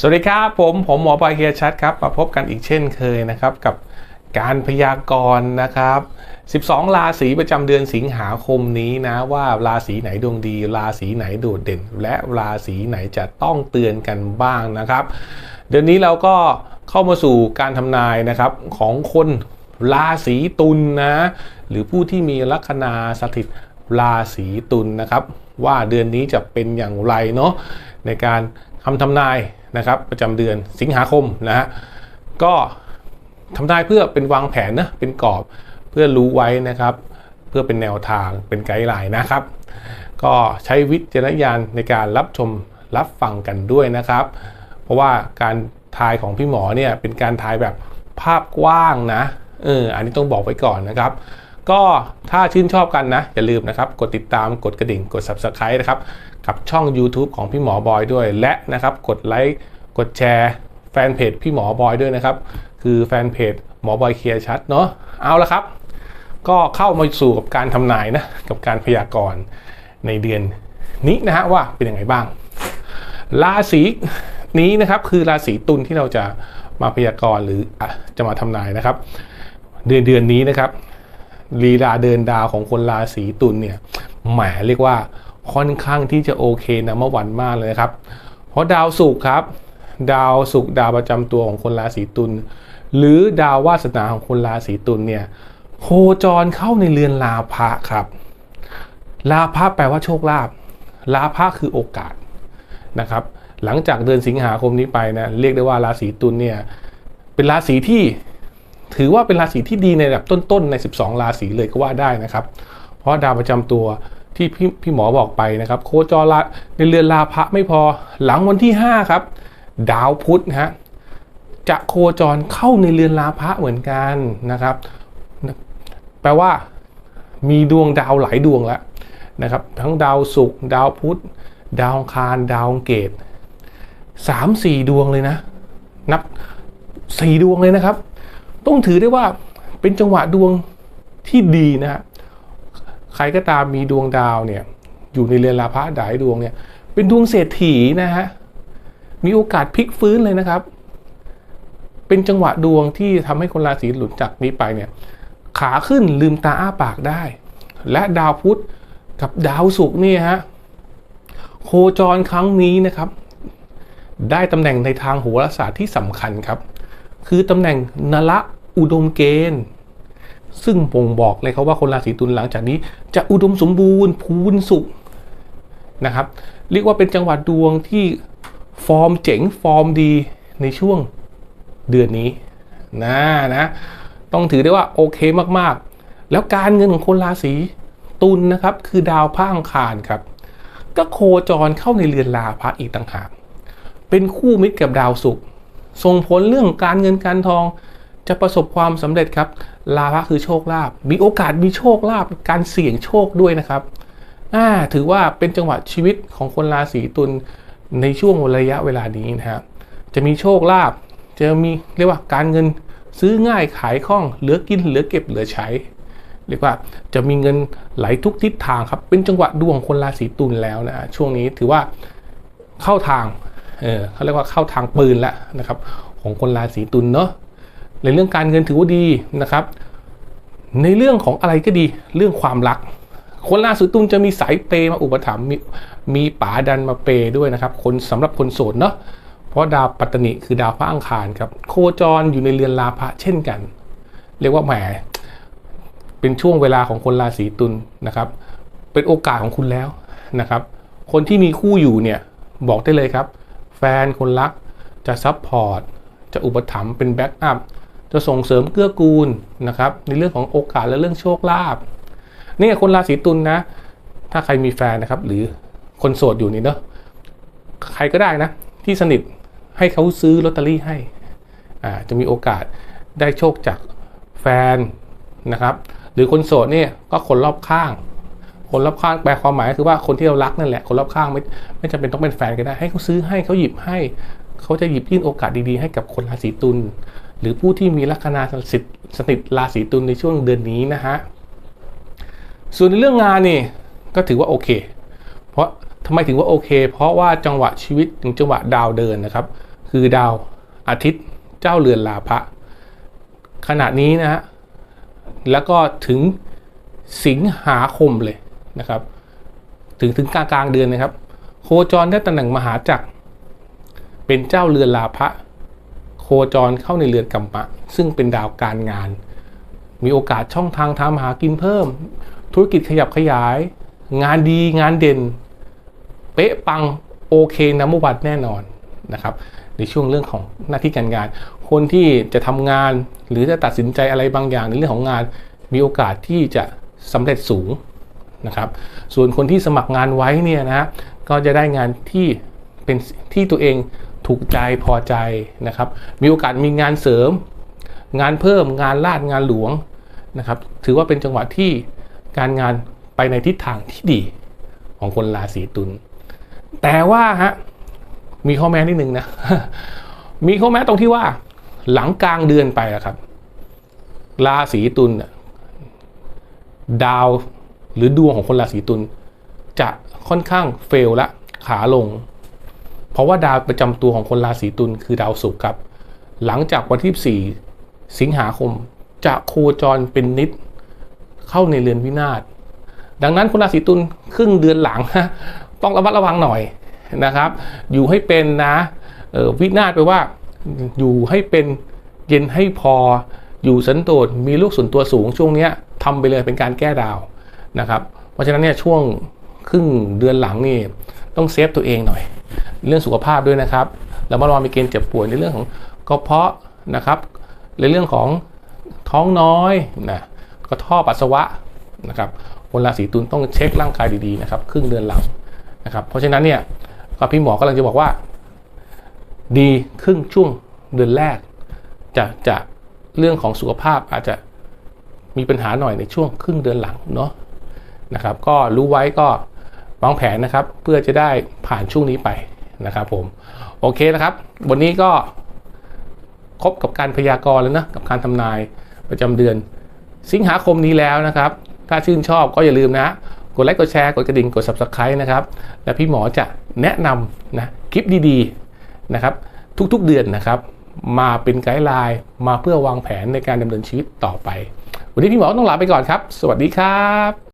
สวัสดีครับผม ผมหมอปลายเฮียชัดครับ มาพบกันอีกเช่นเคยนะครับ กับการพยากรณ์นะครับ 12 ราศีประจำเดือนสิงหาคมนี้นะ ว่าราศีไหนดวงดี ราศีไหนโดดเด่น และราศีไหนจะต้องเตือนกันบ้างนะครับ เดือนนี้เราก็เข้ามาสู่การทำนายนะครับของคนราศีตุลนะหรือผู้ที่มีลัคนาสถิต ราศีตุลนะครับ ว่าเดือนนี้จะเป็นอย่างไรเนาะในการคำทำนายนะครับประจำเดือนสิงหาคมนะฮะก็ทำนายเพื่อเป็นวางแผนนะเป็นกรอบเพื่อรู้ไว้นะครับ เพื่อเป็นแนวทางเป็นไกด์ไลน์นะครับ ก็ใช้วิจารณญาณในการรับชมรับฟังกันด้วยนะครับ เพราะว่าการทายของพี่หมอเนี่ยเป็นการทายแบบภาพกว้างนะเอออันนี้ต้องบอกไว้ก่อนนะครับ ก็ถ้าชื่นชอบกันนะ อย่าลืมนะครับ กดติดตามกดกระดิ่งกด subscribe นะครับ กับช่อง YouTube ของพี่หมอบอยด้วย และนะครับ กดไลค์กดแชร์แฟนเพจพี่หมอบอยด้วยนะครับ คือแฟนเพจหมอบอยเคลียร์ชัดเนาะเอาละครับ ก็เข้ามาสู่กับการทำนายนะ กับการพยากรณ์ในเดือนนี้นะฮะว่าเป็นยังไงบ้าง ราศีนี้นะครับคือราศีตุลที่เราจะมาพยากรณ์หรืออะจะมาทำนายนะครับ เดือนเดือนนี้นะครับ ลีลาเดินดาวของคนราศีตุลเนี่ยแหมเรียกว่าค่อนข้างที่จะโอเคนะเมื่อวันมากเลยนะครับ เพราะดาวศุกร์ครับ ดาวศุกร์ดาวประจำตัวของคนราศีตุลหรือดาววาสนาของคนราศีตุลเนี่ยโคจรเข้าในเรือนลาภะครับ ลาภะแปลว่าโชคลาภลาภะคือโอกาสนะครับ หลังจากเดือนสิงหาคมนี้ไปนะเรียกได้ว่าราศีตุลเนี่ยเป็นราศีที่ ถือว่าเป็นราศีที่ดีในระดับต้นๆใน 12 ราศีเลยก็ว่าได้นะครับ เพราะดาวประจำตัวที่พี่พี่หมอบอกไปนะครับ โคจรละในเรือนลาภะไม่พอหลังวันที่ 5 ครับ ดาวพุธฮะจะโคจรเข้าในเรือนลาภะเหมือนกันนะครับ แปลว่ามีดวงดาวหลายดวงแล้วนะครับ ทั้งดาวศุกร์ดาวพุธ ดาวคารดาวเกตสามสี่ดวงเลยนะ นับสี่ดวงเลยนะครับ ต้องถือได้ว่าเป็นจังหวะดวงที่ดีนะฮะใครก็ตามมีดวงดาวเนี่ยอยู่ในเรือนลาภะดายดวงเนี่ย เป็นดวงเศรษฐีนะฮะมีโอกาสพลิกฟื้นเลยนะครับ เป็นจังหวะดวงที่ทำให้คนราศีหลุดจากนี้ไปเนี่ย ขาขึ้นลืมตาอ้าปากได้ และดาวพุธกับดาวศุกร์เนี่ยฮะโคจรครั้งนี้นะครับ ได้ตำแหน่งในทางโหราศาสตร์ที่สำคัญครับ คือตำแหน่งนละ อุดมเกณฑ์ ซึ่งบ่งบอกเลยครับว่าคนราศีตุลหลังจากนี้ จะอุดมสมบูรณ์พูนสุขนะครับ เรียกว่าเป็นจังหวัดดวงที่ฟอร์มเจ๋งฟอร์มดีในช่วงเดือนนี้นะนะต้องถือได้ว่าโอเคมากๆ แล้วการเงินของคนราศีตุลนะครับ คือดาวพระอังคารครับ ก็โคจรเข้าในเรือนลาภะอีกต่างหากเป็นคู่มิตรกับดาวศุกร์ส่งผลเรื่องการเงินการทอง จะประสบความสำเร็จครับ ลาภะคือโชคลาภมีโอกาสมีโชคลาภการเสี่ยงโชคด้วยนะครับถือว่าเป็นจังหวะชีวิตของคนราศีตุลในช่วงระยะเวลานี้นะครับจะมีโชคลาภจะมีเรียกว่าการเงินซื้อง่ายขายคล่องเหลือกินเหลือเก็บเหลือใช้เรียกว่าจะมีเงินไหลทุกทิศทางครับ เป็นจังหวะดวงของคนราศีตุลแล้วนะช่วงนี้ถือว่าเข้าทางเออเขาเรียกว่าเข้าทางปืนแล้วนะครับ ของคนราศีตุลเนาะ ในเรื่องการเงินถือว่าดีนะครับ ในเรื่องของอะไรก็ดีเรื่องความรัก คนราศีตุลจะมีสายเปมาอุปถัมภ์มีมีป๋าดันมาเปด้วยนะครับ คนสำหรับคนโสดเนาะเพราะดาวปัตตนิคือดาวพระอังคารครับโคจรอยู่ในเรือนลาภะเช่นกัน เรียกว่าแหมเป็นช่วงเวลาของคนราศีตุลนะครับ เป็นโอกาสของคุณแล้วนะครับ คนที่มีคู่อยู่เนี่ยบอกได้เลยครับ แฟนคนรักจะซับพอร์ตจะอุปถัมภ์เป็นแบ็กอัพ จะส่งเสริมเกื้อกูลนะครับ ในเรื่องของโอกาสและเรื่องโชคลาภนี่คนราศีตุลนนะถ้าใครมีแฟนนะครับ หรือคนโสดอยู่นี่เนาะใครก็ได้นะ ที่สนิทให้เขาซื้อลอตเตอรี่ให้อ่าจะมีโอกาสได้โชคจากแฟนนะครับ หรือคนโสดเนี่ยก็คนรอบข้าง คนรอบข้างแปลความหมายคือว่าคนที่เรารักนั่นแหละ คนรอบข้างไม่ไม่จำเป็นต้องเป็นแฟนก็ได้ให้เขาซื้อให้เขาหยิบให้ เขาจะหยิบยื่นโอกาสดีๆให้กับคนราศีตุล หรือผู้ที่มีลัคนาสิทธิ์สนิทราศีตุลในช่วงเดือนนี้นะฮะส่วนในเรื่องงานนี่ก็ถือว่าโอเค เพราะทำไมถึงว่าโอเค เพราะว่าจังหวะชีวิตถึงจังหวะดาวเดินนะครับ คือดาวอาทิตย์เจ้าเรือนลาภะขณะนี้นะฮะแล้วก็ถึงสิงหาคมเลยนะครับ ถึงถึงกลางกลางเดือนนะครับ โคจรได้ตำแหน่งมหาจักร เป็นเจ้าเรือนลาภะ คจรเข้าในเรือนกัมปะ ซึ่งเป็นดาวการงาน มีโอกาสช่องทางทำหากินเพิ่ม ธุรกิจขยับขยาย งานดีงานเด่น เป๊ะปังโอเคนัมวัดแน่นอนนะครับในช่วงเรื่องของหน้าที่การงาน คนที่จะทำงานหรือจะตัดสินใจอะไรบางอย่างในเรื่องของงาน มีโอกาสที่จะสำเร็จสูงนะครับ ส่วนคนที่สมัครงานไว้เนี่ยนะก็จะได้งานที่ เป็นที่ตัวเองถูกใจพอใจนะครับ มีโอกาสมีงานเสริม งานเพิ่มงานลาดงานหลวงนะครับ ถือว่าเป็นจังหวะที่การงานไปในทิศทางที่ดีของคนราศีตุลแต่ว่าฮะมีข้อแม้นิดนึงนะ มีข้อแม้ตรงที่ว่า หลังกลางเดือนไปอะครับ ราศีตุลดาวหรือดวงของคนราศีตุลจะค่อนข้างเฟลละขาลง ราะว่าดาวประจำตัวของคนราศีตุลคือดาวศุกร์ครับ หลังจากวันที่ 4 สิงหาคม จะโคจรเป็นนิดเข้าในเรือนวินาศดังนั้นคนราศีตุลครึ่งเดือนหลังต้องระมัดระวังหน่อยนะครับ อยู่ให้เป็นนะออวินาศไปว่าอยู่ให้เป็นเย็นให้พออยู่สันโดษมีลูกส่วนตัวสูงช่วงนี้ทำไปเลยเป็นการแก้ดาวนะครับ เพราะฉะนั้นเนี่ยช่วงครึ่งเดือนหลังนี่ต้องเซฟตัวเองหน่อย เรื่องสุขภาพด้วยนะครับแล้วมาระวังมีเกณฑ์เจ็บป่วยในเรื่องของกระเพาะนะครับในเรื่องของท้องน้อยนะก็ท่อปัสสาวะนะครับคนราศีตุลต้องเช็คร่างกายดีๆนะครับครึ่งเดือนหลังนะครับเพราะฉะนั้นเนี่ยก็พี่หมอกำลังจะบอกว่า ดีครึ่งช่วงเดือนแรก จะจะเรื่องของสุขภาพอาจจะมีปัญหาหน่อยในช่วงครึ่งเดือนหลังเนาะนะครับ ก็รู้ไว้ก็วางแผนนะครับ เพื่อจะได้ผ่านช่วงนี้ไป นะครับผมโอเคนะครับ วันนี้ก็ครบกับการพยากรณ์แล้วนะกับการทำนายประจำเดือน สิงหาคมนี้แล้วนะครับ ถ้าชื่นชอบก็อย่าลืมนะ กดไลค์กดแชร์กดกระดิ่งกด subscribe นะครับ และพี่หมอจะแนะนำนะคลิปดีๆนะครับ ทุกๆเดือนนะครับ มาเป็นไกด์ไลน์มาเพื่อวางแผนในการดำเนินชีวิตต่อไป วันนี้พี่หมอต้องลาไปก่อนครับ สวัสดีครับ